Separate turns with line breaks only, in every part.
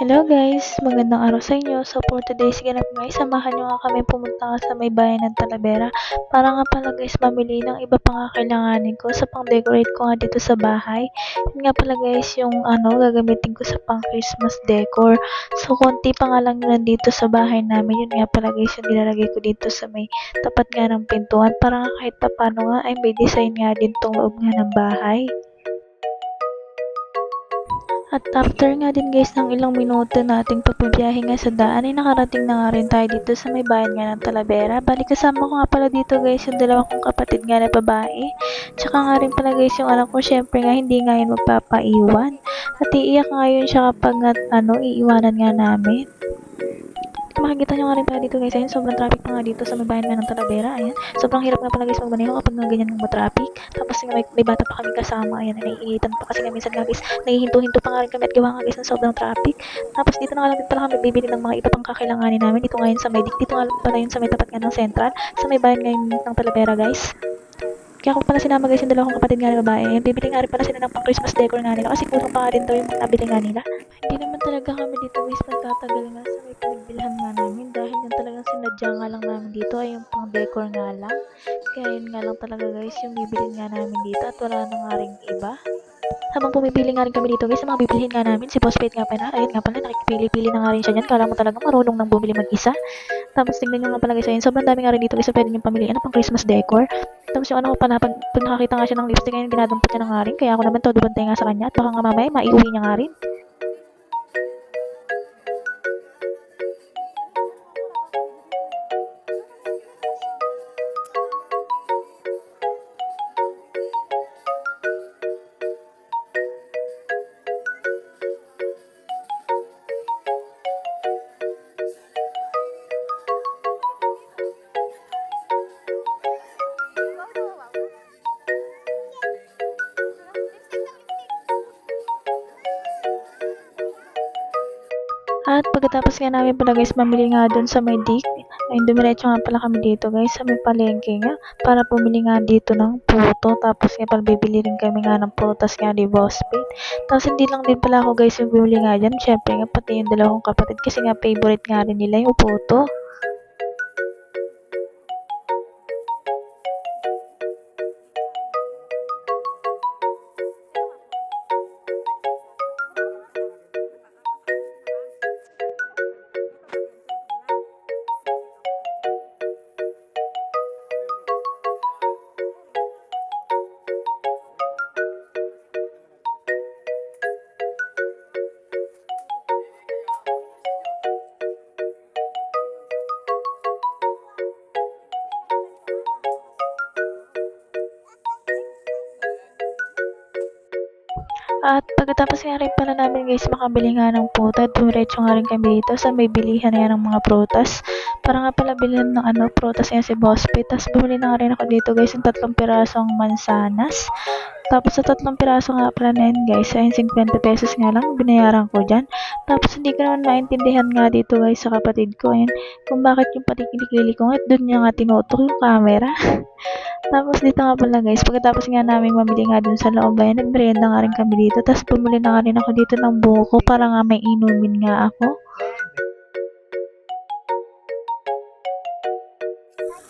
Hello guys, magandang araw sa inyo. So for today's ganap guys, samahan nyo nga kami pumunta nga sa may bayan ng Talavera para nga pala guys mamili ng iba pang kakailanganin ko sa pang decorate ko nga dito sa bahay. Yun nga pala guys yung ano gagamitin ko sa pang Christmas decor. So konti pa nga lang nandito sa bahay namin. Yun nga pala guys yung nilalagay ko dito sa may tapat nga ng pintuan para nga kahit pa paano nga ay may design nga din tong loob nga ng bahay. At after nga din guys ng ilang minuto nating pagbibiyahe nga sa daan ay nakarating na nga rin tayo dito sa may bayan nga ng Talavera. Bali kasama ko nga pala dito guys yung dalawa kong kapatid nga na babae. Tsaka nga rin pala guys yung anak ko syempre nga hindi nga yun magpapaiwan. At iiyak nga yun siya kapag ano iiwanan nga namin. Makikita nyo nga rin pala dito guys, ayun, sobrang traffic pa nga dito sa may bayan nga ng Talavera, ayan. Sobrang hirap nga pala guys magmaneho kapag nga ganyan mga traffic. Tapos may, may bata pa kami kasama, ayan, naiinitan pa kasi nga minsan nga guys, nahihinto-hinto pa nga rin kami at gawa nga guys ng sobrang traffic. Tapos dito na nga lang din pala kami bibili ng mga iba pang kakailanganin namin. Dito ngayon sa may, dito nga lang pala yun sa may tapat nga ng Central, sa may bayan ngayon ng Talavera guys. Kaya kung pala sinama guys yung dalawang kapatid nga na babae, ayan, bibili nga rin pala sila ng pang Christmas decor nga nila kasi kulang pa din daw yung nabili nga nila. Hindi naman talaga kami dito guys nagtatagal nga sa may pinagbilhan nga namin dahil yung talagang sinadya nga lang namin dito ay yung pang decor nga lang. Kaya yun nga lang talaga guys yung bibili nga namin dito at wala na nga rin iba. Habang pumipili nga rin kami dito guys mga bibilihin nga namin, si Boss Pete nga pala, ayun nga pala, nakikipili-pili na nga rin siya dyan. Kala mo talaga marunong nang bumili mag-isa. Tapos tingnan nyo nga pala guys, ayun, sobrang dami nga rin dito guys na pwede nyo pamiliin ano pang Christmas decor. Tapos yung ano ko pala, pag, pag nakakita nga siya ng lipstick, ayun, dinadumpot niya na nga rin. Kaya ako naman todo bantay nga sa kanya at baka nga mamaya maiuwi niya nga rin. At pagkatapos nga namin pala guys, mamili nga dun sa may dik. Ayun, dumiretso nga pala kami dito guys, sa may palengke nga. Para pumili nga dito ng puto. Tapos nga pala bibili rin kami nga ng prutas nga ni Boss Pete. Tapos hindi lang din pala ako guys yung bumili nga dyan. Syempre nga pati yung dalawang kapatid kasi nga favorite nga rin nila yung puto. At pagkatapos nga rin pala namin guys makabili nga ng puto, dumiretso nga rin kami dito sa may bilihan nga ng mga prutas. Para nga pala bilhin ng ano, prutas nga si Boss Pete. Tapos bumili na nga rin ako dito guys ng tatlong pirasong mansanas. Tapos sa tatlong piraso nga pala na yun guys, ay 50 pesos nga lang binayaran ko dyan. Tapos hindi ko naman maintindihan nga dito guys sa kapatid ko. Ayan, kung bakit yung patikilikili ko nga, doon niya nga tinutok yung camera. Tapos dito nga pala guys, pagkatapos nga namin mamili nga dun sa loob ay nagmerienda nga rin kami dito. Tapos bumili na nga rin ako dito ng buko para nga may inumin nga ako.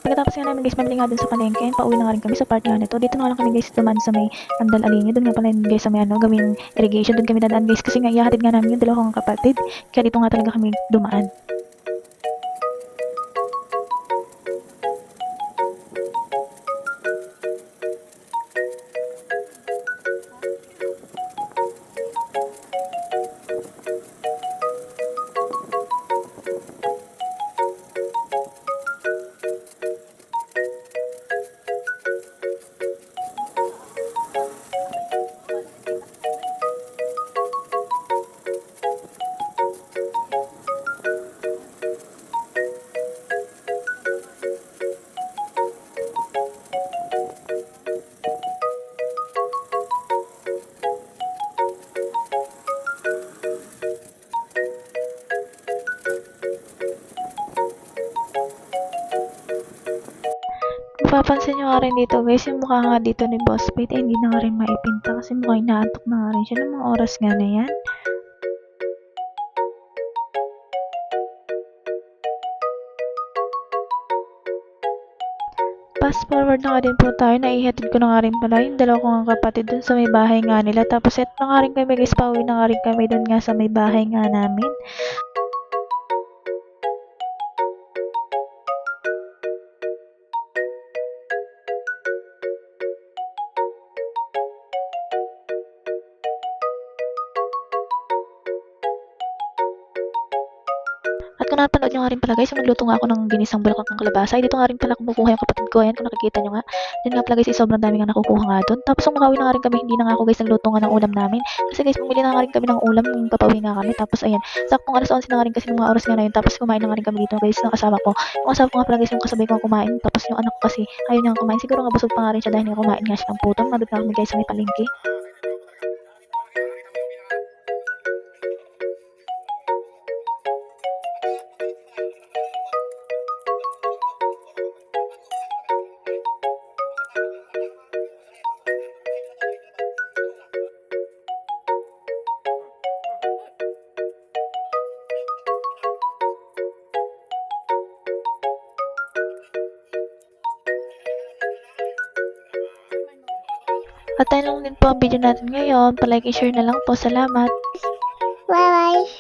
Pagkatapos nga namin guys, mamili nga dun sa palengke, pauwi na nga rin kami sa part nga nito. Dito na nga lang kami guys duman sa may Andal Alinya. Doon nga pala yun, guys sa may ano, gawing irrigation. Doon kami dadaan guys kasi nga ihahatid nga namin yung dalawang kapatid. Kaya dito nga talaga kami dumaan. mapapansin nyo nga rin dito guys, yung mukha nga dito ni Boss Pete, eh, hindi na nga rin maipinta kasi mukha inaantok na nga rin siya ng mga oras nga na yan. fast forward na nga din po tayo, naihatid ko na nga rin pala yung dalawa kong kapatid dun sa may bahay nga nila. Tapos eto na nga rin kami guys, pauwi na nga rin kami dun nga sa may bahay nga namin. Kung napanood nyo nga rin pala guys, nagluto nga ako ng ginisang bulaklak ng kalabasa, ay dito nga rin pala kumukuha yung kapatid ko. Ayan, kung nakikita nyo nga. Yun nga pala guys, ay sobrang dami nga nakukuha nga doon. Tapos nung makauwi na nga rin kami, hindi na nga ako guys nagluto nga ng ulam namin. Kasi guys, bumili na nga rin kami ng ulam nung papauwi nga kami. Tapos ayan, saktong alas 11 na nga rin kasi ng mga oras nga na yun. Tapos kumain na nga rin kami dito guys ng kasama ko. Yung kasama ko nga pala guys, yung kasabay ko kumain. Tapos yung anak ko kasi, ayaw niya kumain. Siguro nga busog pa nga rin siya dahil nga kumain nga siya ng putong. Nandun nga kami guys may palengke. At tayo lang din po ang video natin ngayon. Palike, share na lang po. Salamat.
Bye bye.